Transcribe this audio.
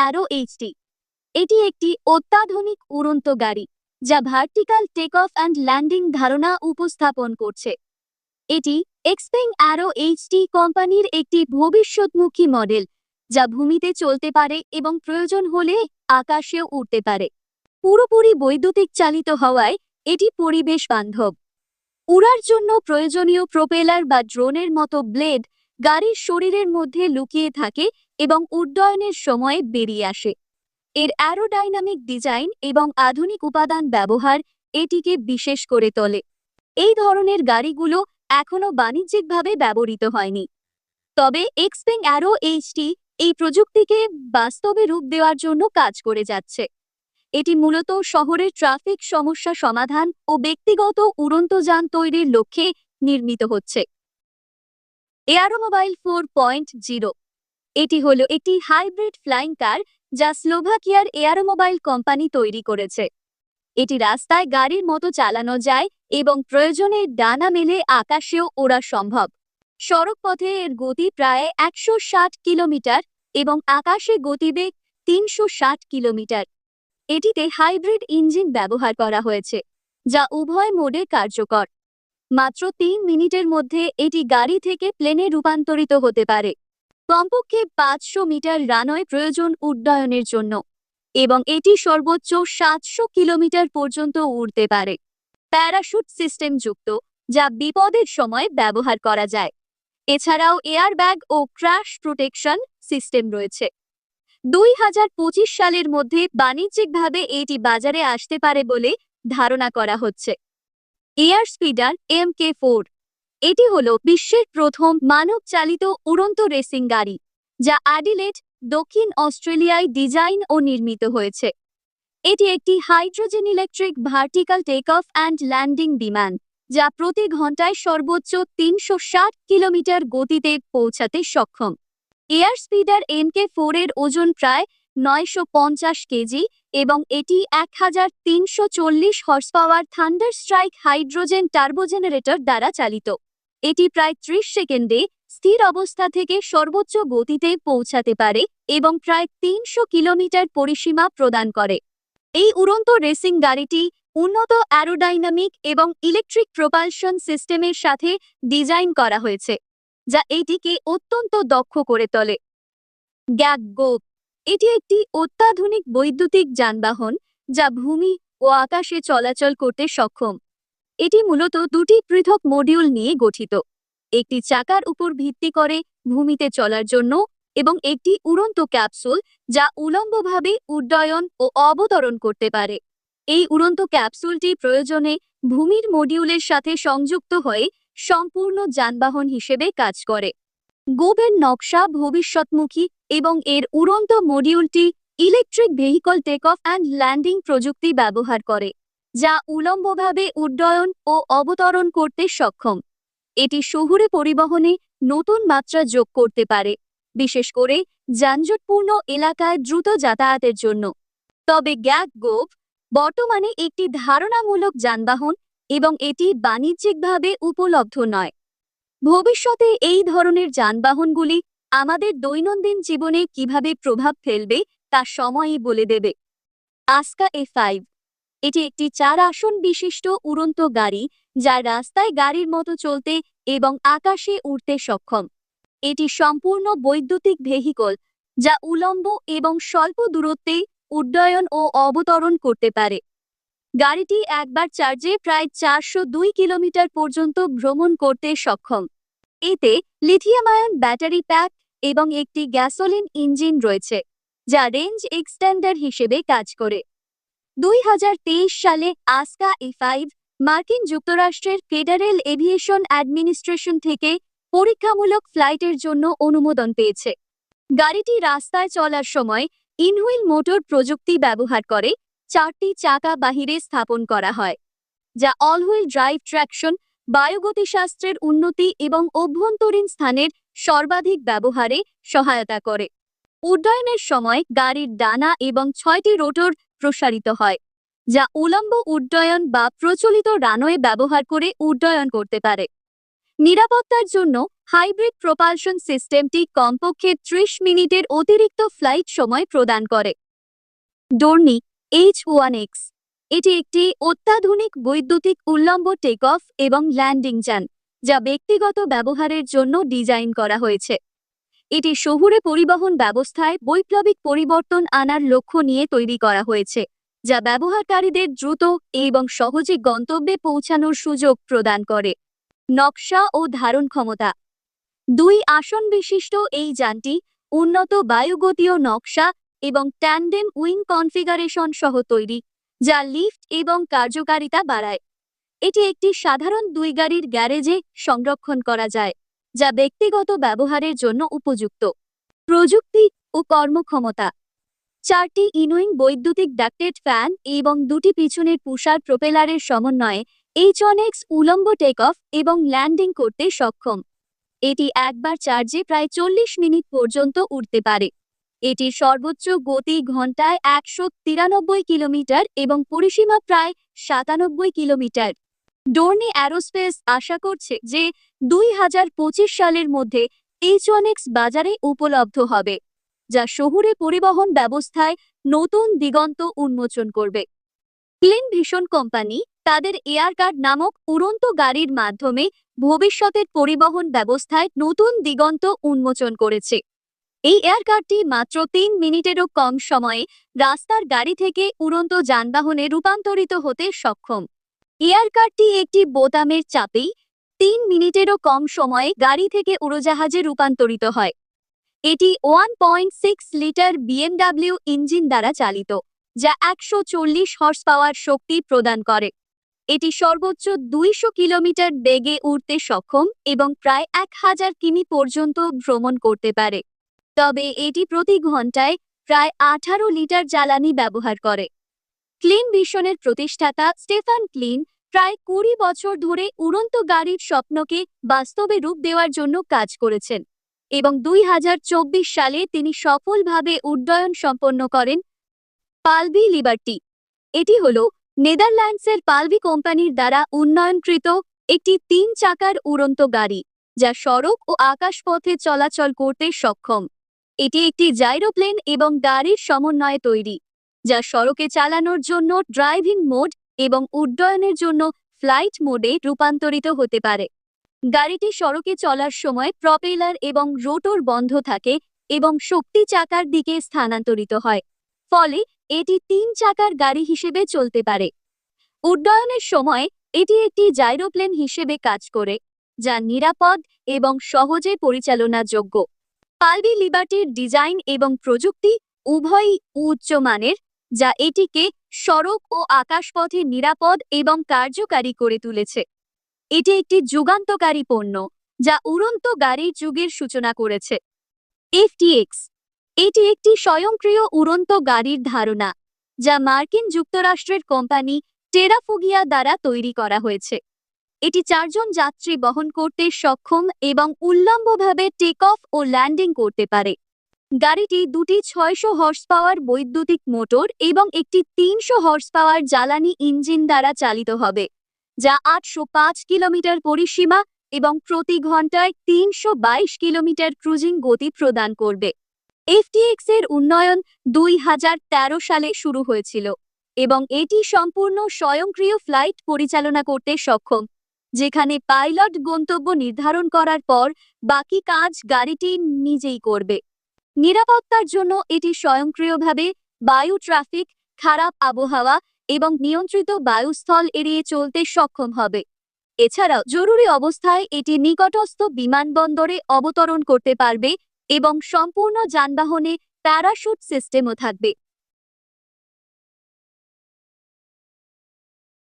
Arrow HD এটি একটি অত্যাধুনিক উড়ন্ত গাড়ি, যা vertical take off and landing ধারণা উপস্থাপন করছে। এটি এক্সপেং অ্যারো এইচডি কোম্পানির একটি ভবিষ্যৎমুখী মডেল যা ভূমিতে চলতে পারে এবং প্রয়োজন হলে আকাশেও উড়তে পারে। পুরোপুরি বৈদ্যুতিক চালিত হওয়ায় এটি পরিবেশ বান্ধব। উড়ার জন্য প্রয়োজনীয় প্রোপেলার বা ড্রোনের মতো ব্লেড গাড়ির শরীরের মধ্যে লুকিয়ে থাকে এবং উড্ডয়নের সময়ে বেরিয়ে আসে। এর অ্যারোডাইনামিক ডিজাইন এবং আধুনিক উপাদান ব্যবহার এটিকে বিশেষ করে তোলে। এই ধরনের গাড়িগুলো এখনও বাণিজ্যিকভাবে ব্যবহৃত হয়নি। তবে এক্সপেং অ্যারো এইচটি এই প্রযুক্তিকে বাস্তবে রূপ দেওয়ার জন্য কাজ করে যাচ্ছে। এটি মূলত শহরের ট্রাফিক সমস্যা সমাধান ও ব্যক্তিগত উড়ন্ত যান তৈরির লক্ষ্যে নির্মিত হচ্ছে। এয়ারোমোবাইল ফোর পয়েন্ট জিরো এটি হলো একটি হাইব্রিড ফ্লাইং কার যা স্লোভাকিয়ার এয়ারোমোবাইল কোম্পানি তৈরি করেছে। এটি রাস্তায় গাড়ির মতো চালানো যায় এবং প্রয়োজনে ডানা মেলে আকাশেও ওড়া সম্ভব। সড়ক পথে এর গতি প্রায় একশো ষাট কিলোমিটার এবং আকাশে গতিবেগ তিনশো ষাট কিলোমিটার। এটিতে হাইব্রিড ইঞ্জিন ব্যবহার করা হয়েছে, যা উভয় মোডে কার্যকর। মাত্র তিন মিনিটের মধ্যে এটি গাড়ি থেকে প্লেনে রূপান্তরিত হতে পারে। কমপক্ষে পাঁচশো মিটার রানওয়ে প্রয়োজন উড্ডয়নের জন্য, এবং এটি সর্বোচ্চ সাতশো কিলোমিটার পর্যন্ত উড়তে পারে। প্যারাশুট সিস্টেম যুক্ত, যা বিপদের সময় ব্যবহার করা যায়। এছাড়াও এয়ারব্যাগ ও ক্র্যাশ প্রোটেকশন সিস্টেম রয়েছে। দুই হাজার পঁচিশ সালের মধ্যে বাণিজ্যিকভাবে এটি বাজারে আসতে পারে বলে ধারণা করা হচ্ছে। Air speeder M K four. এটি হল বিশ্বের প্রথম মানব চালিত উড়ন্ত রেসিং গাড়ি, যা অ্যাডিলেট দক্ষিণ অস্ট্রেলিয়ায় ডিজাইন ও নির্মিত হয়েছে। এটি একটি hydrogen electric vertical take off and landing বিমান, যা প্রতি ঘন্টায় সর্বোচ্চ তিনশো ষাট কিলোমিটার গতিতে পৌঁছাতে সক্ষম। এয়ার স্পিডার এনকে ফোর এর ওজন প্রায় নয়শো পঞ্চাশ কেজি এবং এটি এক হাজার তিনশো চল্লিশ horsepower thunder strike hydrogen turbogenerator দ্বারা চালিত। এটি প্রায় ত্রিশ সেকেন্ডে স্থির অবস্থা থেকে সর্বোচ্চ গতিতে পৌঁছাতে পারে এবং প্রায় তিনশো কিলোমিটার পরিসীমা প্রদান করে। এই উড়ন্ত রেসিং গাড়িটি উন্নত অ্যারোডাইনামিক এবং ইলেকট্রিক প্রোপালশন সিস্টেমের সাথে ডিজাইন করা হয়েছে, যা এটিকে অত্যন্ত দক্ষ করে তোলে। গ্যাগ গোপ এটি একটি অত্যাধুনিক বৈদ্যুতিক যানবাহন যা ভূমি ও আকাশে চলাচল করতে সক্ষম। এটি মূলত দুটি পৃথক মডিউল নিয়ে গঠিত। একটি চাকার উপর ভিত্তি করে ভূমিতে চলার জন্য এবং একটি উড়ন্ত ক্যাপসুল যা উলম্বভাবে উড্ডয়ন ও অবতরণ করতে পারে। এই উড়ন্ত ক্যাপসুলটি প্রয়োজনে ভূমির মডিউলের সাথে সংযুক্ত হয়ে সম্পূর্ণ যানবাহন হিসেবে কাজ করে। গোবের নকশা ভবিষ্যৎমুখী এবং এর উড়ন্ত মডিউলটি electric vehicle take off and landing প্রযুক্তি ব্যবহার করে, যা উলম্বভাবে উড্ডয়ন ও অবতরণ করতে সক্ষম। এটি শহুরে পরিবহনে নতুন মাত্রা যোগ করতে পারে, বিশেষ করে যানজটপূর্ণ এলাকায় দ্রুত যাতায়াতের জন্য। তবে গ্যাগ গোভ বর্তমানে একটি ধারণামূলক যানবাহন এবং এটি বাণিজ্যিকভাবে উপলব্ধ নয়। ভবিষ্যতে এই ধরনের যানবাহনগুলি আমাদের দৈনন্দিন জীবনে কীভাবে প্রভাব ফেলবে, তা সময়ই বলে দেবে। আসকা এ ফাইভ এটি একটি চার আসন বিশিষ্ট উড়ন্ত গাড়ি, যা রাস্তায় গাড়ির মতো চলতে এবং আকাশে উড়তে সক্ষম। এটি সম্পূর্ণ বৈদ্যুতিক ভেহিকল, যা উলম্ব এবং স্বল্প দূরত্বে উড্ডয়ন ও অবতরণ করতে পারে। গাড়িটি একবার চার্জে প্রায় চারশো দুই কিলোমিটার পর্যন্ত ভ্রমণ করতে সক্ষম। এতে লিথিয়াম আয়ন ব্যাটারি প্যাক এবং একটি গ্যাসোলিন ইঞ্জিন রয়েছে, যা রেঞ্জ এক্সটেন্ডার হিসেবে কাজ করে। দুই হাজার তেইশ সালে আসকা এ ফাইভ মার্কিন যুক্তরাষ্ট্রের ফেডারেল এভিয়েশন অ্যাডমিনিস্ট্রেশন থেকে পরীক্ষামূলক ফ্লাইটের জন্য অনুমোদন পেয়েছে। গাড়িটি রাস্তায় চলার সময় ইনহুইল মোটর প্রযুক্তি ব্যবহার করে চারটি চাকা বাহিরে স্থাপন করা হয়, যা অলহুইল ড্রাইভ ট্র্যাকশন বায়ুগতিশাস্ত্রের উন্নতি এবং অভ্যন্তরীণ স্থানের সর্বাধিক ব্যবহারে সহায়তা করে। উড্ডয়নের সময় গাড়ির ডানা এবং ছয়টি রোটর প্রসারিত হয়, যা উলম্ব উড্ডয়ন বা প্রচলিত রানওয়ে ব্যবহার করে উড্ডয়ন করতে পারে। নিরাপত্তার জন্য হাইব্রিড প্রোপালশন সিস্টেমটি কমপক্ষে ত্রিশ মিনিটের অতিরিক্ত ফ্লাইট সময় প্রদান করে। ডোর্নি এইচ ওয়ান এক্স এটি একটি অত্যাধুনিক বৈদ্যুতিক উল্লম্ব টেক অফ এবং ল্যান্ডিং যান, যা ব্যক্তিগত ব্যবহারের জন্য ডিজাইন করা হয়েছে। এটি শহুরে পরিবহন ব্যবস্থায় বৈপ্লবিক পরিবর্তন আনার লক্ষ্য নিয়ে তৈরি করা হয়েছে, যা ব্যবহারকারীদের দ্রুত এবং সহজে গন্তব্যে পৌঁছানোর সুযোগ প্রদান করে। নকশা ও ধারণ ক্ষমতা। দুই আসন বিশিষ্ট এই যানটি উন্নত বায়ুগতীয় নকশা এবং ট্যান্ডেম উইং কনফিগারেশন সহ তৈরি, যা লিফট এবং কার্যকারিতা বাড়ায়। এটি একটি সাধারণ দুই গাড়ির গ্যারেজে সংরক্ষণ করা যায়, যা ব্যক্তিগত ব্যবহারের জন্য উপযুক্ত। প্রযুক্তি ও কর্মক্ষমতা। চারটি ইনুইং বৈদ্যুতিক ডাক্টেড ফ্যান এবং দুটি পিছনের পুষার প্রোপেলারের সমন্বয়ে এইচ এক্স উলম্ব টেক অফ এবং ল্যান্ডিং করতে সক্ষম। এটি একবার চার্জে প্রায় চল্লিশ মিনিট পর্যন্ত উঠতে পারে। এটির সর্বোচ্চ গতি ঘন্টায় একশো তিরানব্বই কিলোমিটার এবং পরিসীমা প্রায় সাতানব্বই কিলোমিটার। ডোর্নি অ্যারোস্পেস আশা করছে যে দুই হাজার পঁচিশ সালের মধ্যে এইচ বাজারে উপলব্ধ হবে, যা শহুরে পরিবহন ব্যবস্থায় নতুন দিগন্ত উন্মোচন করবে। ক্লিন ভিশন কোম্পানি তাদের এয়ার কার্ড নামক উড়ন্ত গাড়ির মাধ্যমে ভবিষ্যতের পরিবহন ব্যবস্থায় নতুন দিগন্ত উন্মোচন করেছে। এই এয়ার কার্ডটি মাত্র তিন মিনিটেরও কম সময়ে রাস্তার গাড়ি থেকে উড়ন্ত যানবাহনে রূপান্তরিত হতে সক্ষম। এয়ার কার্ডটি একটি বোতামের চাপেই তিন মিনিটেরও কম সময়ে গাড়ি থেকে উড়োজাহাজে রূপান্তরিত হয়। এটি one point six litre BMW engine দ্বারা চালিত, যা একশো চল্লিশ হর্স পাওয়ার শক্তি প্রদান করে। এটি সর্বোচ্চ দুইশো কিলোমিটার বেগে উড়তে সক্ষম এবং প্রায় এক হাজার কিমি পর্যন্ত ভ্রমণ করতে পারে। তবে এটি প্রতি ঘন্টায় প্রায় আঠারো লিটার জ্বালানি ব্যবহার করে। ক্লিন ভিশনের প্রতিষ্ঠাতা স্টেফান ক্লিন প্রায় কুড়ি বছর ধরে উড়ন্ত গাড়ির স্বপ্নকে বাস্তবে রূপ দেওয়ার জন্য কাজ করেছেন এবং দুই হাজার চব্বিশ সালে তিনি সফলভাবে উড্ডয়ন সম্পন্ন করেন পালভি লিবার্টি। এটি হল নেদারল্যান্ডসের পালভি কোম্পানির দ্বারা উন্নয়নকৃত একটি তিন চাকার উড়ন্ত গাড়ি, যা সড়ক ও আকাশপথে চলাচল করতে সক্ষম। এটি একটি জাইরোপ্লেন এবং গাড়ির সমন্বয়ে তৈরি, যা সড়কে চালানোর জন্য ড্রাইভিং মোড এবং উড্ডয়নের জন্য ফ্লাইট মোডে রূপান্তরিত হতে পারে। গাড়িটি সড়কে চলার সময় প্রপেলার এবং রোটর বন্ধ থাকে এবং শক্তি চাকার দিকে স্থানান্তরিত হয়, ফলে এটি তিন চাকার গাড়ি হিসেবে চলতে পারে। উড্ডয়নের সময় এটি একটি জাইরোপ্লেন হিসেবে কাজ করে, যা নিরাপদ এবং সহজে পরিচালনাযোগ্য। পালবি লিবার্টির ডিজাইন এবং প্রযুক্তি উভয়ই উচ্চমানের যা এটিকে সড়ক ও আকাশপথে নিরাপদ এবং কার্যকারী করে তুলেছে। এটি একটি যুগান্তকারী পণ্য, যা উড়ন্ত গাড়ির যুগের সূচনা করেছে। এফটিএক্স। এটি একটি স্বয়ংক্রিয় উড়ন্ত গাড়ির ধারণা, যা মার্কিন যুক্তরাষ্ট্রের কোম্পানি টেরাফুগিয়া দ্বারা তৈরি করা হয়েছে। এটি চারজন যাত্রী বহন করতে সক্ষম এবং উল্লম্বভাবে টেক অফ ও ল্যান্ডিং করতে পারে। গাড়িটি দুটি ছয়শো হর্স পাওয়ার বৈদ্যুতিক মোটর এবং একটি তিনশো হর্স পাওয়ার জ্বালানি ইঞ্জিন দ্বারা চালিত হবে, যা আটশো পাঁচ কিলোমিটার পরিসীমা এবং প্রতি ঘন্টায় তিনশো বাইশ কিলোমিটার ক্রুজিং গতি প্রদান করবে। এফটিএক্স এর উন্নয়ন দুই হাজার তেরো সালে শুরু হয়েছিল এবং এটি সম্পূর্ণ স্বয়ংক্রিয় ফ্লাইট পরিচালনা করতে সক্ষম। যেখানে পাইলট গন্তব্য নির্ধারণ করার পর বাকি কাজ গাড়িটি নিজেই করবে। নিরাপত্তার জন্য এটি স্বয়ংক্রিয়ভাবে বায়ু ট্রাফিক, খারাপ আবহাওয়া এবং নিয়ন্ত্রিত বায়ুস্থল এড়িয়ে চলতে সক্ষম হবে। এছাড়াও জরুরি অবস্থায় এটি নিকটস্থ বিমানবন্দরে অবতরণ করতে পারবে এবং সম্পূর্ণ যানবাহনে প্যারাশুট সিস্টেমও থাকবে।